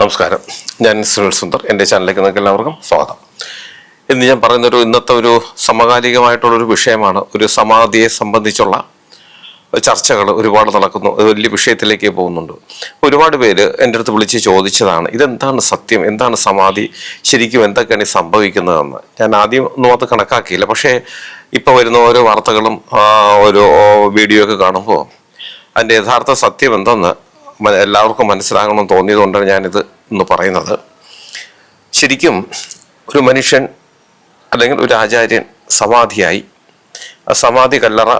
നമസ്കാരം. ഞാൻ സുനിൽ സുന്ദർ. എന്റെ ചാനലിലേക്ക് നിങ്ങൾക്ക് എല്ലാവർക്കും സ്വാഗതം. ഇന്ന് ഞാൻ പറയുന്നൊരു ഇന്നത്തെ ഒരു സമകാലികമായിട്ടുള്ളൊരു വിഷയമാണ്. ഒരു സമാധിയെ സംബന്ധിച്ചുള്ള ചർച്ചകൾ ഒരുപാട് നടക്കുന്നു. അത് വലിയ വിഷയത്തിലേക്ക് പോകുന്നുണ്ട്. ഒരുപാട് പേര് എന്റെ അടുത്ത് വിളിച്ച് ചോദിച്ചതാണ് ഇതെന്താണ് സത്യം? എന്താണ് സമാധി? ശരിക്കും എന്തൊക്കെയാണ് സംഭവിക്കുന്നതെന്ന്? ഞാൻ ആദ്യം ഒന്നും അത് കണക്കാക്കിയില്ല. പക്ഷേ ഇപ്പോൾ വരുന്ന ഓരോ വാർത്തകളും ഓരോ വീഡിയോ ഒക്കെ കാണുമ്പോൾ അതിന്റെ യഥാർത്ഥ സത്യം എന്തെന്ന് എല്ലാവർക്കും മനസ്സിലാകണമെന്ന് തോന്നിയതുകൊണ്ടാണ് ഞാനിത് ഇന്ന് പറയുന്നത്. ശരിക്കും ഒരു മനുഷ്യൻ അല്ലെങ്കിൽ ഒരു ആചാര്യൻ സമാധിയായി. സമാധി കല്ലറ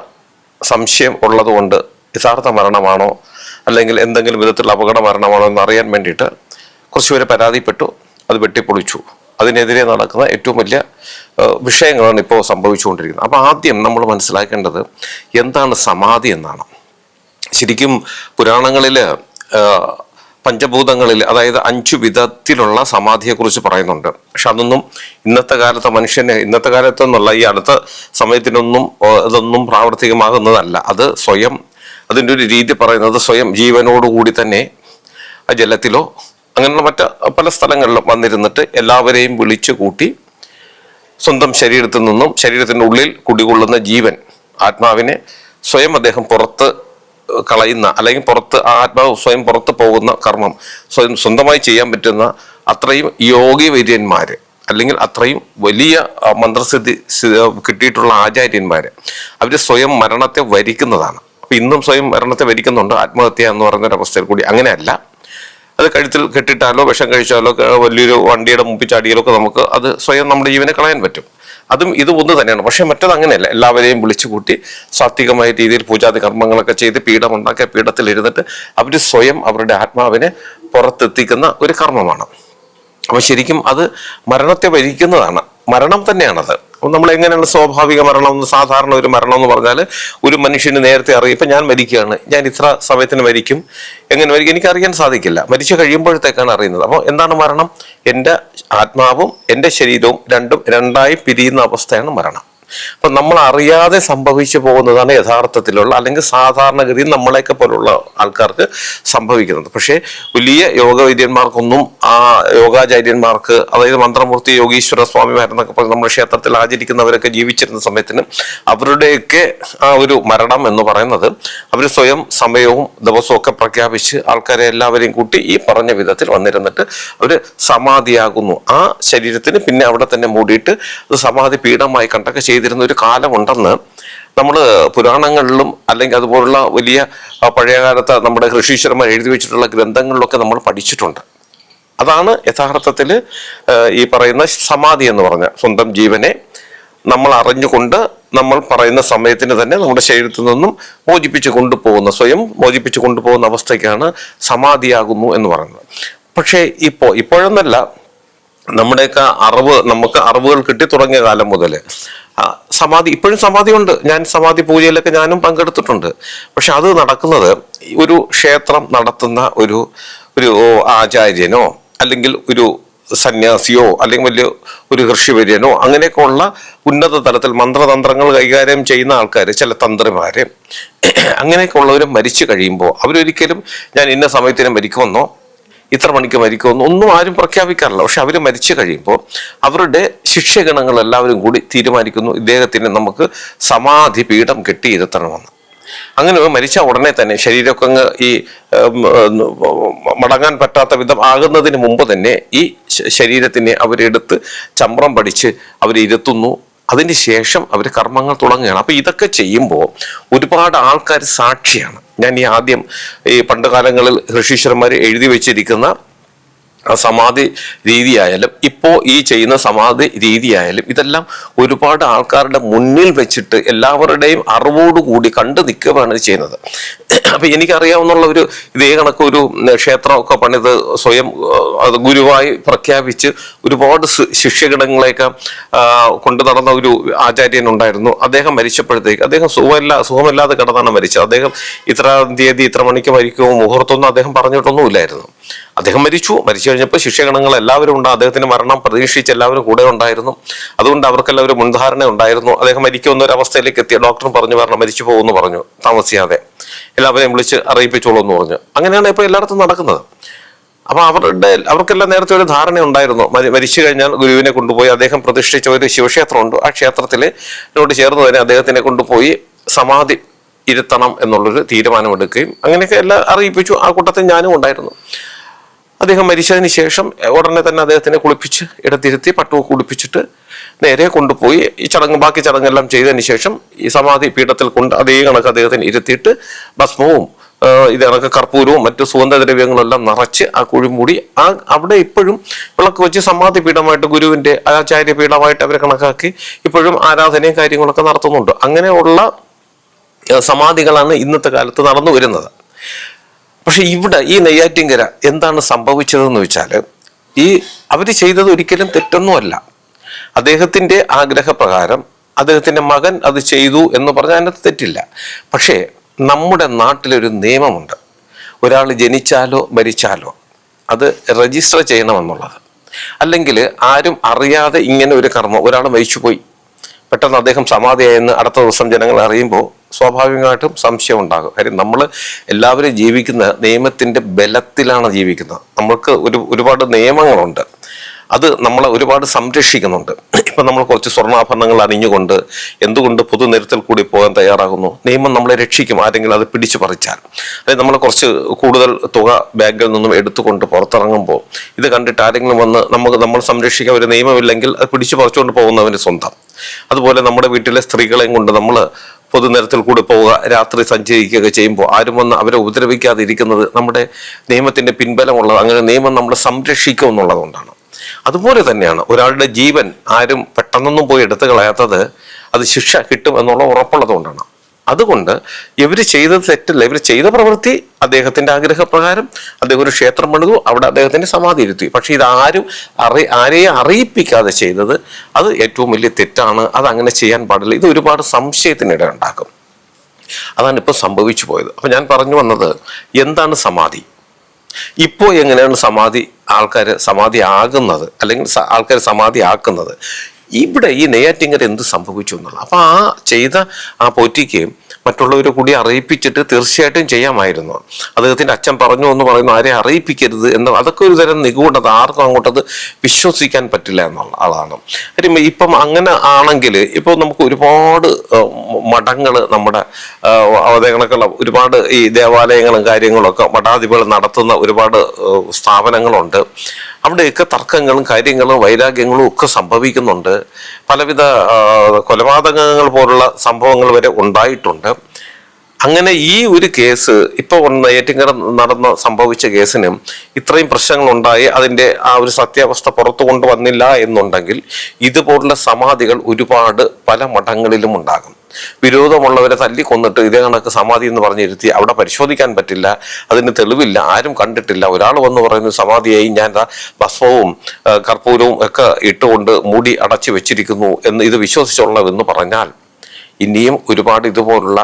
സംശയം ഉള്ളതുകൊണ്ട് യഥാർത്ഥ മരണമാണോ അല്ലെങ്കിൽ എന്തെങ്കിലും വിധത്തിലുള്ള അപകട മരണമാണോ എന്ന് അറിയാൻ വേണ്ടിയിട്ട് കുറച്ചുപേരെ പരാതിപ്പെട്ടു അത് വെട്ടിപ്പൊളിച്ചു. അതിനെതിരെ നടക്കുന്ന ഏറ്റവും വലിയ വിഷയങ്ങളാണ് ഇപ്പോൾ സംഭവിച്ചുകൊണ്ടിരിക്കുന്നത്. അപ്പോൾ ആദ്യം നമ്മൾ മനസ്സിലാക്കേണ്ടത് എന്താണ് സമാധി എന്നാണ്. ശരിക്കും പുരാണങ്ങളിൽ പഞ്ചഭൂതങ്ങളിൽ അതായത് അഞ്ചു വിധത്തിലുള്ള സമാധിയെക്കുറിച്ച് പറയുന്നുണ്ട്. പക്ഷെ അതൊന്നും ഇന്നത്തെ കാലത്തെ മനുഷ്യന് ഇന്നത്തെ കാലത്തൊന്നുള്ള ഈ അടുത്ത സമയത്തിനൊന്നും ഇതൊന്നും പ്രാവർത്തികമാകുന്നതല്ല. അത് സ്വയം അതിന്റെ ഒരു രീതി പറയുന്നത് സ്വയം ജീവനോടുകൂടി തന്നെ ആ ജലത്തിലോ അങ്ങനെയുള്ള മറ്റ് പല സ്ഥലങ്ങളിലും വന്നിരുന്നിട്ട് എല്ലാവരെയും വിളിച്ചു കൂട്ടി സ്വന്തം ശരീരത്തിൽ നിന്നും ശരീരത്തിന്റെ ഉള്ളിൽ കുടികൊള്ളുന്ന ജീവൻ ആത്മാവിനെ സ്വയം അദ്ദേഹം പുറത്ത് കളയുന്ന അല്ലെങ്കിൽ പുറത്ത് ആ ആത്മാവ് സ്വയം പുറത്ത് പോകുന്ന കർമ്മം സ്വയം സ്വന്തമായി ചെയ്യാൻ പറ്റുന്ന അത്രയും യോഗി യോഗിവര്യന്മാര് അല്ലെങ്കിൽ അത്രയും വലിയ മന്ത്രസ്ഥിതി കിട്ടിയിട്ടുള്ള ആചാര്യന്മാര് അവർ സ്വയം മരണത്തെ വരിക്കുന്നതാണ്. അപ്പൊ ഇന്നും സ്വയം മരണത്തെ വരിക്കുന്നുണ്ട്. ആത്മഹത്യ എന്ന് പറഞ്ഞൊരവസ്ഥയിൽ കൂടി അങ്ങനെയല്ല. അത് കഴുത്തിൽ കെട്ടിട്ടാലോ വിഷം കഴിച്ചാലോ വലിയൊരു വണ്ടിയുടെ മുമ്പിൽ ചാടിയാലോ ഒക്കെ നമുക്ക് അത് സ്വയം നമ്മുടെ ജീവനെ കളയാൻ പറ്റും. അതും ഇത് ഒന്ന് തന്നെയാണ്. പക്ഷെ മറ്റത് അങ്ങനെയല്ല. എല്ലാവരെയും വിളിച്ചു കൂട്ടി സാത്വികമായ രീതിയിൽ പൂജാതി കർമ്മങ്ങളൊക്കെ ചെയ്ത് പീഠമുണ്ടാക്കിയ പീഠത്തിൽ ഇരുന്നിട്ട് അവർ സ്വയം അവരുടെ ആത്മാവിനെ പുറത്തെത്തിക്കുന്ന ഒരു കർമ്മമാണ്. അപ്പൊ ശരിക്കും അത് മരണത്തെ വരിക്കുന്നതാണ്. മരണം തന്നെയാണത്. നമ്മൾ എങ്ങനെയാണ് സ്വാഭാവിക മരണം എന്ന് സാധാരണ ഒരു മരണം എന്ന് പറഞ്ഞാൽ ഒരു മനുഷ്യന് നേരത്തെ അറിയാം ഇപ്പൊ ഞാൻ മരിക്കുകയാണ് ഞാൻ ഇത്ര സമയത്തിന് മരിക്കും എങ്ങനെ മരിക്കും എനിക്ക് അറിയാൻ സാധിക്കില്ല. മരിച്ചു കഴിയുമ്പോഴത്തേക്കാണ് അറിയുന്നത്. അപ്പോൾ എന്താണ് മരണം? എന്റെ ആത്മാവും എന്റെ ശരീരവും രണ്ടും രണ്ടായി പിരിയുന്ന അവസ്ഥയാണ് മരണം. അപ്പൊ നമ്മൾ അറിയാതെ സംഭവിച്ചു പോകുന്നതാണ് യഥാർത്ഥത്തിലുള്ള അല്ലെങ്കിൽ സാധാരണഗതിയിൽ നമ്മളെയൊക്കെ പോലുള്ള ആൾക്കാർക്ക് സംഭവിക്കുന്നത്. പക്ഷേ വലിയ യോഗവൈദ്യന്മാർക്കൊന്നും ആ യോഗാചാര്യന്മാർക്ക് അതായത് മന്ത്രമൂർത്തി യോഗീശ്വര സ്വാമിമാരെന്നൊക്കെ പറഞ്ഞ് നമ്മുടെ ക്ഷേത്രത്തിൽ ആചരിക്കുന്നവരൊക്കെ ജീവിച്ചിരുന്ന സമയത്തിന് അവരുടെയൊക്കെ ആ ഒരു മരണം എന്ന് പറയുന്നത് അവർ സ്വയം സമയവും ദിവസവും ഒക്കെ പ്രഖ്യാപിച്ച് ആൾക്കാരെ എല്ലാവരെയും കൂട്ടി ഈ പറഞ്ഞ വിധത്തിൽ വന്നിരുന്നിട്ട് അവർ സമാധിയാകുന്നു. ആ ശരീരത്തിന് പിന്നെ അവിടെ തന്നെ മൂടിയിട്ട് അത് സമാധി പീഠമായി കണ്ടൊക്കെ ചെയ്തിരുന്ന ഒരു കാലമുണ്ടെന്ന് നമ്മൾ പുരാണങ്ങളിലും അല്ലെങ്കിൽ അതുപോലുള്ള വലിയ പഴയകാലത്ത് നമ്മുടെ ഋഷീശ്വരന്മാർ എഴുതി വെച്ചിട്ടുള്ള ഗ്രന്ഥങ്ങളിലൊക്കെ നമ്മൾ പഠിച്ചിട്ടുണ്ട്. അതാണ് യഥാർത്ഥത്തിൽ ഈ പറയുന്ന സമാധി എന്ന് പറഞ്ഞ സ്വന്തം ജീവനെ നമ്മൾ അറിഞ്ഞുകൊണ്ട് നമ്മൾ പറയുന്ന സമയത്തിന് തന്നെ നമ്മുടെ ശരീരത്തിൽ നിന്നും മോചിപ്പിച്ച് കൊണ്ടുപോകുന്ന സ്വയം മോചിപ്പിച്ച് കൊണ്ടുപോകുന്ന അവസ്ഥയ്ക്കാണ് സമാധിയാകുന്നു എന്ന് പറയുന്നത്. പക്ഷേ ഇപ്പോൾ ഇപ്പോഴൊന്നല്ല നമ്മുടെയൊക്കെ അറിവ് നമുക്ക് അറിവുകൾ കിട്ടി തുടങ്ങിയ കാലം മുതൽ സമാധി ഇപ്പോഴും സമാധിയുണ്ട്. ഞാൻ സമാധി പൂജയിലൊക്കെ ഞാനും പങ്കെടുത്തിട്ടുണ്ട്. പക്ഷെ അത് നടക്കുന്നത് ഒരു ക്ഷേത്രം നടത്തുന്ന ഒരു ഒരു ആചാര്യനോ അല്ലെങ്കിൽ ഒരു സന്യാസിയോ അല്ലെങ്കിൽ വലിയ ഒരു ഋഷിവര്യനോ അങ്ങനെയൊക്കെ ഉള്ള ഉന്നത തലത്തിൽ മന്ത്രതന്ത്രങ്ങൾ കൈകാര്യം ചെയ്യുന്ന ആൾക്കാർ ചില തന്ത്രിമാർ അങ്ങനെയൊക്കെ ഉള്ളവർ മരിച്ചു കഴിയുമ്പോൾ അവരൊരിക്കലും ഞാൻ ഇന്ന സമയത്തിന് മരിക്കുമെന്നോ ഇത്ര മണിക്ക് മരിക്കുമെന്ന് ഒന്നും ആരും പ്രഖ്യാപിക്കാറില്ല. പക്ഷെ അവർ മരിച്ചു കഴിയുമ്പോൾ അവരുടെ ശിക്ഷഗണങ്ങൾ എല്ലാവരും കൂടി തീരുമാനിക്കുന്നു. ഇദ്ദേഹത്തിന് നമുക്ക് സമാധി പീഠം കെട്ടിയിരുത്തണമെന്ന്. അങ്ങനെ മരിച്ച ഉടനെ തന്നെ ശരീരമൊക്കെ അങ്ങ് ഈ മടങ്ങാൻ പറ്റാത്ത വിധം ആകുന്നതിന് മുമ്പ് തന്നെ ഈ ശരീരത്തിനെ അവരെടുത്ത് ചമ്രം പഠിച്ച് അവരിരുത്തുന്നു അതിന് ശേഷം അവർ കർമ്മങ്ങൾ തുടങ്ങുകയാണ്. അപ്പൊ ഇതൊക്കെ ചെയ്യുമ്പോൾ ഒരുപാട് ആൾക്കാർ സാക്ഷിയാണ്. ഞാൻ ഈ ആദ്യം ഈ പണ്ട് കാലങ്ങളിൽ ഋഷീശ്വരന്മാർ എഴുതി വെച്ചിരിക്കുന്ന സമാധി രീതിയായാലും ഇപ്പോൾ ഈ ചെയ്യുന്ന സമാധി രീതിയായാലും ഇതെല്ലാം ഒരുപാട് ആൾക്കാരുടെ മുന്നിൽ വെച്ചിട്ട് എല്ലാവരുടെയും അറിവോടുകൂടി കണ്ടു നിൽക്കുകയാണ് ചെയ്യുന്നത്. അപ്പൊ എനിക്കറിയാവുന്നുള്ള ഒരു ഇതേ കണക്ക് ഒരു ക്ഷേത്രമൊക്കെ പണിത് സ്വയം അത് ഗുരുവായി പ്രഖ്യാപിച്ച് ഒരുപാട് ശിഷ്യഗണങ്ങളെയൊക്കെ കൊണ്ടു നടന്ന ഒരു ആചാര്യൻ ഉണ്ടായിരുന്നു. അദ്ദേഹം മരിച്ചപ്പോഴത്തേക്ക് അദ്ദേഹം സുഖമില്ല സുഖമില്ലാതെ കിടന്നാണ് മരിച്ചത്. അദ്ദേഹം ഇത്ര തീയതി ഇത്ര മണിക്ക് മരിക്കുമോ മുഹൂർത്തമൊന്നും അദ്ദേഹം പറഞ്ഞിട്ടൊന്നുമില്ലായിരുന്നു. അദ്ദേഹം മരിച്ചു. മരിച്ചു കഴിഞ്ഞപ്പോൾ ശിഷ്യഗണങ്ങൾ എല്ലാവരും ഉണ്ട്. അദ്ദേഹത്തിന് മരണം പ്രതീക്ഷിച്ച് എല്ലാവരും കൂടെ ഉണ്ടായിരുന്നു. അതുകൊണ്ട് അവർക്കെല്ലാം ഒരു മുൻധാരണ ഉണ്ടായിരുന്നു. അദ്ദേഹം മരിക്കുന്ന ഒരു അവസ്ഥയിലേക്ക് എത്തിയ ഡോക്ടർ പറഞ്ഞു പറഞ്ഞു മരിച്ചു പോകുമെന്ന് പറഞ്ഞു. താമസിയാതെ. എല്ലാവരെയും വിളിച്ച് അറിയിപ്പിച്ചോളൂ എന്ന് പറഞ്ഞു. അങ്ങനെയാണ് ഇപ്പോൾ എല്ലായിടത്തും നടക്കുന്നത്. അപ്പൊ അവരുടെ അവർക്കെല്ലാം നേരത്തെ ഒരു ധാരണ ഉണ്ടായിരുന്നു. മരിച്ചു കഴിഞ്ഞാൽ ഗുരുവിനെ കൊണ്ടുപോയി അദ്ദേഹം പ്രതിഷ്ഠിച്ച ഒരു ശിവക്ഷേത്രമുണ്ട്. ആ ക്ഷേത്രത്തിൽ നോട് ചേർന്ന് തന്നെ അദ്ദേഹത്തിനെ കൊണ്ടുപോയി സമാധി ഇരുത്തണം എന്നുള്ളൊരു തീരുമാനമെടുക്കുകയും അങ്ങനെയൊക്കെ എല്ലാം അറിയിപ്പിച്ചു. ആ കൂട്ടത്തിൽ ഞാനും ഉണ്ടായിരുന്നു. അദ്ദേഹം മരിച്ചതിന് ശേഷം ഉടനെ തന്നെ അദ്ദേഹത്തിനെ കുളിപ്പിച്ച് ഇടത്തിരുത്തി പട്ടുവൊക്കെ കുളിപ്പിച്ചിട്ട് നേരെ കൊണ്ടുപോയി. ഈ ചടങ്ങ് ബാക്കി ചടങ്ങെല്ലാം ചെയ്തതിന് ശേഷം ഈ സമാധി പീഠത്തിൽ കൊണ്ട് അതേ കണക്ക് അദ്ദേഹത്തിന് ഇരുത്തിയിട്ട് ഭസ്മവും ഇത് കണക്ക് കർപ്പൂരവും മറ്റു സുഗന്ധദ്രവ്യങ്ങളും എല്ലാം നിറച്ച് ആ കുഴി മൂടി. ആ അവിടെ ഇപ്പോഴും വിളക്ക് വെച്ച് സമാധി പീഠമായിട്ട് ഗുരുവിന്റെ ആചാര്യ പീഠമായിട്ട് അവരെ കണക്കാക്കി ഇപ്പോഴും ആരാധനയും കാര്യങ്ങളൊക്കെ നടത്തുന്നുണ്ട്. അങ്ങനെയുള്ള സമാധികളാണ് ഇന്നത്തെ കാലത്ത് നടന്നു വരുന്നത്. പക്ഷെ ഇവിടെ ഈ നെയ്യാറ്റിങ്കര എന്താണ് സംഭവിച്ചതെന്ന് വെച്ചാൽ ഈ അവർ ചെയ്തത് ഒരിക്കലും തെറ്റൊന്നുമല്ല. അദ്ദേഹത്തിന്റെ ആഗ്രഹപ്രകാരം അദ്ദേഹത്തിന്റെ മകൻ അത് ചെയ്തു എന്ന് പറഞ്ഞാൽ അതിനകത്ത് തെറ്റില്ല. പക്ഷേ നമ്മുടെ നാട്ടിലൊരു നിയമമുണ്ട്. ഒരാൾ ജനിച്ചാലോ മരിച്ചാലോ അത് രജിസ്റ്റർ ചെയ്യണമെന്നുള്ളത്. അല്ലെങ്കിൽ ആരും അറിയാതെ ഇങ്ങനെ ഒരു കർമ്മം ഒരാൾ മരിച്ചുപോയി. പെട്ടെന്ന് അദ്ദേഹം സമാധിയായെന്ന് അടുത്ത ദിവസം ജനങ്ങൾ അറിയുമ്പോൾ സ്വാഭാവികമായിട്ടും സംശയം ഉണ്ടാകും. കാര്യം നമ്മൾ എല്ലാവരും ജീവിക്കുന്ന നിയമത്തിന്റെ ബലത്തിലാണ് ജീവിക്കുന്നത്. നമ്മൾക്ക് ഒരു ഒരുപാട് നിയമങ്ങളുണ്ട്. അത് നമ്മളെ ഒരുപാട് സംരക്ഷിക്കുന്നുണ്ട്. ഇപ്പം നമ്മൾ കുറച്ച് സ്വർണാഭരണങ്ങൾ അണിഞ്ഞുകൊണ്ട് എന്തുകൊണ്ട് പൊതുനിരത്തിൽ കൂടി പോകാൻ തയ്യാറാകുന്നു? നിയമം നമ്മളെ രക്ഷിക്കും. ആരെങ്കിലും അത് പിടിച്ചു പറിച്ചാൽ. അതായത് നമ്മൾ കുറച്ച് കൂടുതൽ തുക ബാങ്കിൽ നിന്നും എടുത്തുകൊണ്ട് പുറത്തിറങ്ങുമ്പോൾ ഇത് കണ്ടിട്ട് ആരെങ്കിലും വന്ന് നമുക്ക് നമ്മൾ സംരക്ഷിക്കാൻ ഒരു നിയമമില്ലെങ്കിൽ അത് പിടിച്ചു പറിച്ചുകൊണ്ട് പോകുന്നവന് സ്വന്തം. അതുപോലെ നമ്മുടെ വീട്ടിലെ സ്ത്രീകളെയും കൊണ്ട് നമ്മൾ പൊതുനിരത്തിൽ കൂടി പോവുക രാത്രി സഞ്ചരിക്കുകയൊക്കെ ചെയ്യുമ്പോൾ ആരും വന്ന് അവരെ ഉപദ്രവിക്കാതിരിക്കുന്നത് നമ്മുടെ നിയമത്തിന്റെ പിൻബലമുള്ളത് അങ്ങനെ നിയമം നമ്മളെ സംരക്ഷിക്കും എന്നുള്ളതുകൊണ്ടാണ്. അതുപോലെ തന്നെയാണ് ഒരാളുടെ ജീവൻ ആരും പെട്ടെന്നൊന്നും പോയി എടുത്തു കളയാത്തത് അത് ശിക്ഷ കിട്ടും എന്നുള്ള ഉറപ്പുള്ളതുകൊണ്ടാണ്. അതുകൊണ്ട് ഇവർ ചെയ്തത് തെറ്റല്ല. ഇവർ ചെയ്ത പ്രവൃത്തി അദ്ദേഹത്തിന്റെ ആഗ്രഹപ്രകാരം അദ്ദേഹം ഒരു ക്ഷേത്രം പണിതു അവിടെ അദ്ദേഹത്തിന്റെ സമാധി ഇരുത്തി. പക്ഷേ ഇത് ആരും അറി ആരെയും അറിയിപ്പിക്കാതെ ചെയ്തത് അത് ഏറ്റവും വലിയ തെറ്റാണ്. അത് അങ്ങനെ ചെയ്യാൻ പാടില്ല. ഇത് ഒരുപാട് സംശയത്തിനിട ഉണ്ടാക്കും. അതാണ് ഇപ്പോൾ സംഭവിച്ചു പോയത്. അപ്പൊ ഞാൻ പറഞ്ഞു വന്നത് എന്താണ് സമാധി? ഇപ്പോൾ എങ്ങനെയാണ് സമാധി ആൾക്കാർ സമാധി ആകുന്നത്? അല്ലെങ്കിൽ ആൾക്കാർ സമാധി ആക്കുന്നത്? ഇവിടെ ഈ നെയ്യാറ്റിങ്ങൽ എന്ത് സംഭവിച്ചു എന്നുള്ളത്? അപ്പൊ ആ ചെയ്ത ആ പോറ്റിക്ക് മറ്റുള്ളവരെ കൂടി അറിയിപ്പിച്ചിട്ട് തീർച്ചയായിട്ടും ചെയ്യാമായിരുന്നു. അദ്ദേഹത്തിന്റെ അച്ഛൻ പറഞ്ഞു എന്ന് പറയുന്നു ആരെ അറിയിപ്പിക്കരുത് എന്ന് അതൊക്കെ ഒരു തരം നിഗൂഢത. ആർക്കും അങ്ങോട്ടത് വിശ്വസിക്കാൻ പറ്റില്ല എന്നുള്ള അതാണ്. കാര്യം ഇപ്പം അങ്ങനെ ആണെങ്കിൽ ഇപ്പോൾ നമുക്ക് ഒരുപാട് മഠങ്ങൾ നമ്മുടെ അതേ കണക്കുള്ള ഒരുപാട് ഈ ദേവാലയങ്ങളും കാര്യങ്ങളൊക്കെ മഠാധിപകൾ നടത്തുന്ന ഒരുപാട് സ്ഥാപനങ്ങളുണ്ട്. അവിടെയൊക്കെ തർക്കങ്ങളും കാര്യങ്ങളും വൈരാഗ്യങ്ങളും ഒക്കെ സംഭവിക്കുന്നുണ്ട്. പലവിധ കൊലപാതകങ്ങൾ പോലുള്ള സംഭവങ്ങൾ വരെ ഉണ്ടായിട്ടുണ്ട്. അങ്ങനെ ഈ ഒരു കേസ് ഇപ്പൊ വന്ന ഏറ്റിങ്കര നടന്ന സംഭവിച്ച കേസിനും ഇത്രയും പ്രശ്നങ്ങൾ ഉണ്ടായി അതിന്റെ ആ ഒരു സത്യാവസ്ഥ പുറത്തു കൊണ്ടുവന്നില്ല എന്നുണ്ടെങ്കിൽ ഇതുപോലുള്ള സമാധികൾ ഒരുപാട് പല മഠങ്ങളിലും ഉണ്ടാകും. വിരോധമുള്ളവരെ തല്ലി കൊന്നിട്ട് ഇതേ കണക്ക് സമാധി എന്ന് പറഞ്ഞിരുത്തി അവിടെ പരിശോധിക്കാൻ പറ്റില്ല അതിന് തെളിവില്ല ആരും കണ്ടിട്ടില്ല. ഒരാൾ വന്ന് പറയുന്നു സമാധിയായി ഞാൻ ഭസ്മവും കർപ്പൂരവും ഒക്കെ ഇട്ടുകൊണ്ട് മൂടി അടച്ചു വെച്ചിരിക്കുന്നു എന്ന് ഇത് വിശ്വസിച്ചുള്ളതെന്ന് പറഞ്ഞാൽ ഇനിയും ഒരുപാട് ഇതുപോലുള്ള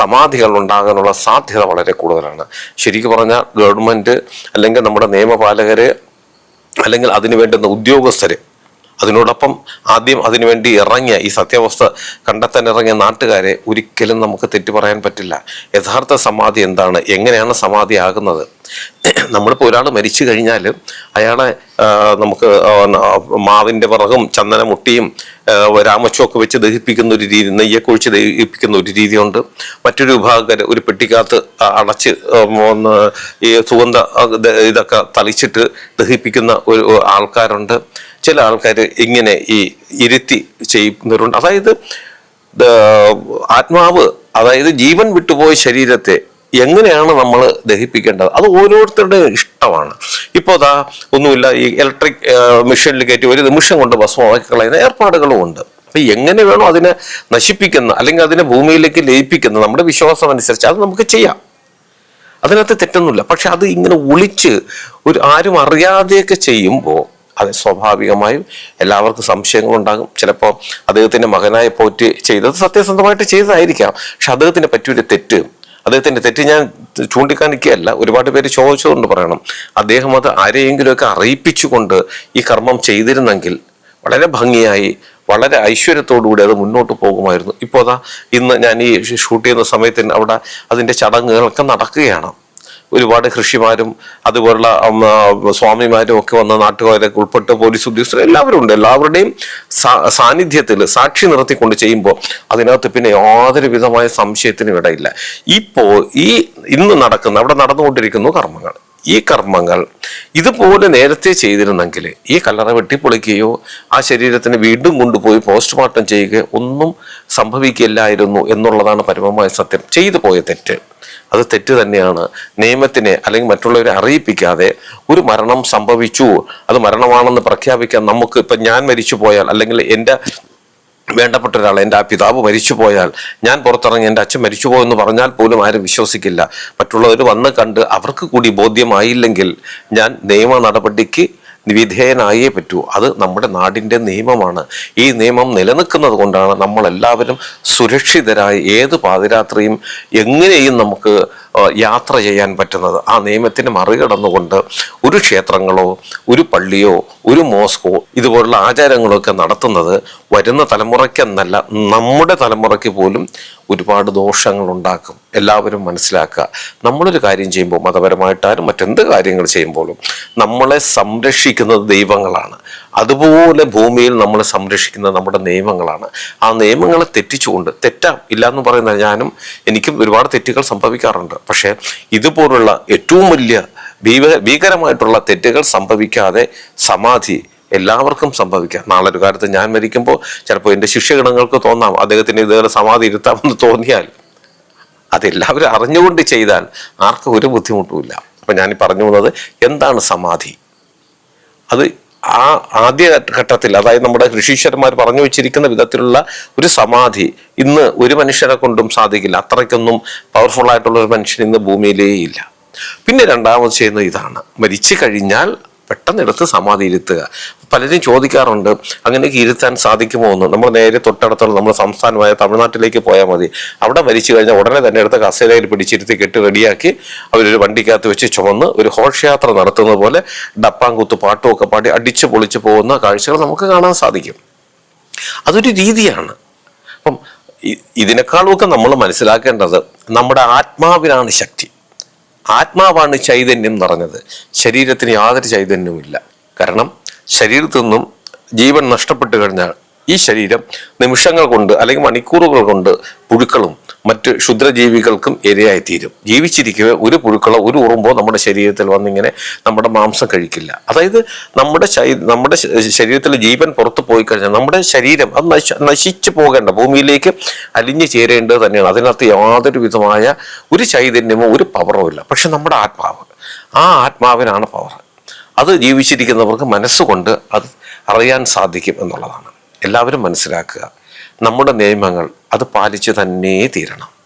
സമാധികൾ ഉണ്ടാകാനുള്ള സാധ്യത വളരെ കൂടുതലാണ്. ശരിക്കും പറഞ്ഞാൽ ഗവൺമെന്റ് അല്ലെങ്കിൽ നമ്മുടെ നിയമപാലകർ അല്ലെങ്കിൽ അതിനു വേണ്ടുന്ന ഉദ്യോഗസ്ഥര് അതിനോടൊപ്പം ആദ്യം അതിനുവേണ്ടി ഇറങ്ങിയ ഈ സത്യാവസ്ഥ കണ്ടെത്താൻ ഇറങ്ങിയ നാട്ടുകാരെ ഒരിക്കലും നമുക്ക് തെറ്റു പറയാൻ പറ്റില്ല. യഥാർത്ഥ സമാധി എന്താണ്? എങ്ങനെയാണ് സമാധി ആകുന്നത്? നമ്മളിപ്പോൾ ഒരാൾ മരിച്ചു കഴിഞ്ഞാൽ അയാളെ നമുക്ക് മാവിന്റെ വിറകും ചന്ദനമുട്ടിയും രാമച്ചോക്ക് വെച്ച് ദഹിപ്പിക്കുന്ന ഒരു രീതി നെയ്യൊക്കെ ഒഴിച്ച് ദഹിപ്പിക്കുന്ന ഒരു രീതിയുണ്ട്. മറ്റൊരു വിഭാഗക്കാർ ഒരു പെട്ടിക്കകത്ത് അടച്ച് ഈ സുഗന്ധ ഇതൊക്കെ തളിച്ചിട്ട് ദഹിപ്പിക്കുന്ന ഒരു ആൾക്കാരുണ്ട്. ചില ആൾക്കാർ ഇങ്ങനെ ഈ ഇരുത്തി ചെയ്യുന്നവരുണ്ട്. അതായത് ആത്മാവ് അതായത് ജീവൻ വിട്ടുപോയ ശരീരത്തെ എങ്ങനെയാണ് നമ്മൾ ദഹിപ്പിക്കേണ്ടത്? അത് ഓരോരുത്തരുടെയും ഇഷ്ടമാണ്. ഇപ്പോൾ അതാ ഒന്നുമില്ല ഈ ഇലക്ട്രിക് മെഷീനിൽ കയറ്റി ഒരു നിമിഷം കൊണ്ട് ഭസ്മമാക്കി കളയുന്ന ഏർപ്പാടുകളും ഉണ്ട്. അപ്പം എങ്ങനെ വേണോ അതിനെ നശിപ്പിക്കുന്ന അല്ലെങ്കിൽ അതിനെ ഭൂമിയിലേക്ക് ലയിപ്പിക്കുന്ന നമ്മുടെ വിശ്വാസം അനുസരിച്ച് അത് നമുക്ക് ചെയ്യാം. അതിനകത്ത് തെറ്റൊന്നുമില്ല. പക്ഷെ അത് ഇങ്ങനെ ഒളിച്ച് ഒരു ആരും അറിയാതെയൊക്കെ ചെയ്യുമ്പോൾ അത് സ്വാഭാവികമായും എല്ലാവർക്കും സംശയങ്ങളുണ്ടാകും. ചിലപ്പോൾ അദ്ദേഹത്തിന്റെ മകനായ പോറ്റ് ചെയ്തത് സത്യസന്ധമായിട്ട് ചെയ്തതായിരിക്കാം. പക്ഷെ അദ്ദേഹത്തിന് പറ്റിയൊരു തെറ്റ്. അദ്ദേഹത്തിന്റെ തെറ്റ് ഞാൻ ചൂണ്ടിക്കാണിക്കുകയല്ല. ഒരുപാട് പേര് ചോദിച്ചുകൊണ്ട് പറയണം. അദ്ദേഹം അത് ആരെയെങ്കിലുമൊക്കെ അറിയിപ്പിച്ചുകൊണ്ട് ഈ കർമ്മം ചെയ്തിരുന്നെങ്കിൽ വളരെ ഭംഗിയായി വളരെ ഐശ്വര്യത്തോടുകൂടി അത് മുന്നോട്ട് പോകുമായിരുന്നു. ഇപ്പോൾ അതാ ഇന്ന് ഞാൻ ഈ ഷൂട്ട് ചെയ്യുന്ന സമയത്തിന് അവിടെ അതിന്റെ ചടങ്ങുകളൊക്കെ നടക്കുകയാണ്. ഒരുപാട് കൃഷിമാരും അതുപോലുള്ള സ്വാമിമാരും ഒക്കെ വന്ന നാട്ടുകാരൊക്കെ ഉൾപ്പെട്ട് പോലീസ് ഉദ്യോഗസ്ഥർ എല്ലാവരും ഉണ്ട്. എല്ലാവരുടെയും സാന്നിധ്യത്തിൽ സാക്ഷി നിർത്തിക്കൊണ്ട് ചെയ്യുമ്പോൾ അതിനകത്ത് പിന്നെ യാതൊരു വിധമായ സംശയത്തിനും ഇടയില്ല. ഇപ്പോൾ ഈ ഇന്ന് നടക്കുന്ന അവിടെ നടന്നുകൊണ്ടിരിക്കുന്നു കർമ്മങ്ങൾ. ഈ കർമ്മങ്ങൾ ഇതുപോലെ നേരത്തെ ചെയ്തിരുന്നെങ്കിൽ ഈ കല്ലറ വെട്ടിപ്പൊളിക്കുകയോ ആ ശരീരത്തിന് വീണ്ടും കൊണ്ടുപോയി പോസ്റ്റ്മോർട്ടം ചെയ്യുകയോ ഒന്നും സംഭവിക്കില്ലായിരുന്നു എന്നുള്ളതാണ് പരമമായ സത്യം. ചെയ്തു പോയ തെറ്റ്. അത് തെറ്റ് തന്നെയാണ്. നിയമത്തിനെ അല്ലെങ്കിൽ മറ്റുള്ളവരെ അറിയിപ്പിക്കാതെ ഒരു മരണം സംഭവിച്ചു. അത് മരണമാണെന്ന് പ്രഖ്യാപിക്കാൻ നമുക്ക് ഇപ്പം ഞാൻ മരിച്ചു പോയാൽ അല്ലെങ്കിൽ എന്റെ വേണ്ടപ്പെട്ട ഒരാൾ എന്റെ ആ പിതാവ് മരിച്ചു പോയാൽ ഞാൻ പുറത്തിറങ്ങി എന്റെ അച്ഛൻ മരിച്ചു പോയെന്ന് പറഞ്ഞാൽ പോലും ആരും വിശ്വസിക്കില്ല. മറ്റുള്ളവർ വന്ന് കണ്ട് അവർക്ക് കൂടി ബോധ്യമായില്ലെങ്കിൽ ഞാൻ നിയമ നടപടിക്ക് വിധേയനായേ പറ്റൂ. അത് നമ്മുടെ നാടിന്റെ നിയമമാണ്. ഈ നിയമം നിലനിൽക്കുന്നത് കൊണ്ടാണ് നമ്മളെല്ലാവരും സുരക്ഷിതരായി ഏത് പാതിരാത്രിയും എങ്ങനെയും നമുക്ക് യാത്ര ചെയ്യാൻ പറ്റുന്നത് ആ നിയമത്തിന് മറികടന്നുകൊണ്ട് ഒരു ക്ഷേത്രങ്ങളോ ഒരു പള്ളിയോ ഒരു മോസ്കോ ഇതുപോലുള്ള ആചാരങ്ങളൊക്കെ നടത്തുന്നത് വരുന്ന തലമുറയ്ക്കെന്നല്ല നമ്മുടെ തലമുറയ്ക്ക് പോലും ഒരുപാട് ദോഷങ്ങൾ ഉണ്ടാക്കും എല്ലാവരും മനസ്സിലാക്കുക. നമ്മളൊരു കാര്യം ചെയ്യുമ്പോൾ മതപരമായിട്ടാലും മറ്റെന്ത് കാര്യങ്ങൾ ചെയ്യുമ്പോഴും നമ്മളെ സംരക്ഷിക്കുന്നത് ദൈവങ്ങളാണ്. അതുപോലെ ഭൂമിയിൽ നമ്മൾ സംരക്ഷിക്കുന്ന നമ്മുടെ നിയമങ്ങളാണ്. ആ നിയമങ്ങളെ തെറ്റിച്ചുകൊണ്ട് തെറ്റാം ഇല്ല എന്ന് പറയുന്നത് ഞാനും എനിക്കും ഒരുപാട് തെറ്റുകൾ സംഭവിക്കാറുണ്ട്. പക്ഷേ ഇതുപോലുള്ള ഏറ്റവും വലിയ ഭീക ഭീകരമായിട്ടുള്ള തെറ്റുകൾ സംഭവിക്കാതെ സമാധി എല്ലാവർക്കും സംഭവിക്കാം. നാളെ ഒരു കാലത്ത് ഞാൻ മരിക്കുമ്പോൾ ചിലപ്പോൾ എന്റെ ശിഷ്യഗണങ്ങൾക്ക് തോന്നാം അദ്ദേഹത്തിന് ഇതുപോലെ സമാധി ഇരുത്താമെന്ന് തോന്നിയാൽ. അതെല്ലാവരും അറിഞ്ഞുകൊണ്ട് ചെയ്താൽ ആർക്കും ഒരു ബുദ്ധിമുട്ടുമില്ല. അപ്പം ഞാൻ പറഞ്ഞു പോകുന്നത് എന്താണ് സമാധി? അത് ആ ആദ്യ ഘട്ടത്തിൽ അതായത് നമ്മുടെ ഋഷീശ്വരന്മാർ പറഞ്ഞു വെച്ചിരിക്കുന്ന വിധത്തിലുള്ള ഒരു സമാധി ഇന്ന് ഒരു മനുഷ്യരെ കൊണ്ടും സാധിക്കില്ല. അത്രയ്ക്കൊന്നും പവർഫുൾ ആയിട്ടുള്ള ഒരു മനുഷ്യൻ ഇന്ന് ഭൂമിയിലേ ഇല്ല. പിന്നെ രണ്ടാമത് ചെയ്യുന്നത് ഇതാണ്. മരിച്ചു കഴിഞ്ഞാൽ പെട്ടെന്ന് എടുത്ത് സമാധി ഇരുത്തുക പലരും ചോദിക്കാറുണ്ട് അങ്ങനെയൊക്കെ ഇരുത്താൻ സാധിക്കുമോ എന്ന്? നമ്മൾ നേരെ തൊട്ടടുത്തുള്ള നമ്മുടെ സംസ്ഥാനമായ തമിഴ്നാട്ടിലേക്ക് പോയാൽ മതി. അവിടെ മരിച്ചു കഴിഞ്ഞാൽ ഉടനെ തന്നെ എടുത്ത് കസേരയിൽ പിടിച്ചിരുത്തി കെട്ടി റെഡിയാക്കി അവരൊരു വണ്ടിക്കകത്ത് വെച്ച് ചുമന്ന് ഒരു ഘോഷയാത്ര നടത്തുന്ന പോലെ ഡപ്പാങ്കുത്ത് പാട്ടുമൊക്കെ പാടി അടിച്ചു പൊളിച്ചു പോകുന്ന കാഴ്ചകൾ നമുക്ക് കാണാൻ സാധിക്കും. അതൊരു രീതിയാണ്. അപ്പം ഇതിനേക്കാളുമൊക്കെ നമ്മൾ മനസ്സിലാക്കേണ്ടത് നമ്മുടെ ആത്മാവിനാണ് ശക്തി. ആത്മാവാണ് ചൈതന്യം നിറഞ്ഞത്. ശരീരത്തിന് യാതൊരു ചൈതന്യവുമില്ല. കാരണം ശരീരത്തിൽ നിന്നും ജീവൻ നഷ്ടപ്പെട്ടു കഴിഞ്ഞാൽ ഈ ശരീരം നിമിഷങ്ങൾ കൊണ്ട് അല്ലെങ്കിൽ മണിക്കൂറുകൾ കൊണ്ട് പുഴുക്കളും മറ്റ് ക്ഷുദ്രജീവികൾക്കും ഇരയായിത്തീരും. ജീവിച്ചിരിക്കവേ ഒരു പുഴുക്കളോ ഒരു ഉറുമ്പോ നമ്മുടെ ശരീരത്തിൽ വന്നിങ്ങനെ നമ്മുടെ മാംസം കഴിക്കില്ല. അതായത് നമ്മുടെ നമ്മുടെ ശരീരത്തിൽ ജീവൻ പുറത്തു പോയി കഴിഞ്ഞാൽ നമ്മുടെ ശരീരം അത് നശ നശിച്ചു പോകേണ്ട ഭൂമിയിലേക്ക് അലിഞ്ഞു ചേരേണ്ടത് തന്നെയാണ്. അതിനകത്ത് യാതൊരു വിധമായ ഒരു ചൈതന്യമോ ഒരു പവറോ ഇല്ല. പക്ഷെ നമ്മുടെ ആത്മാവ് ആ ആത്മാവിനാണ് പവർ അത് ജീവിച്ചിരിക്കുന്നവർക്ക് മനസ്സുകൊണ്ട് അത് അറിയാൻ സാധിക്കും എന്നുള്ളതാണ്. എല്ലാവരും മനസ്സിലാക്കുക. നമ്മുടെ നിയമങ്ങൾ അത് പാലിച്ച് തന്നെ തീരണം.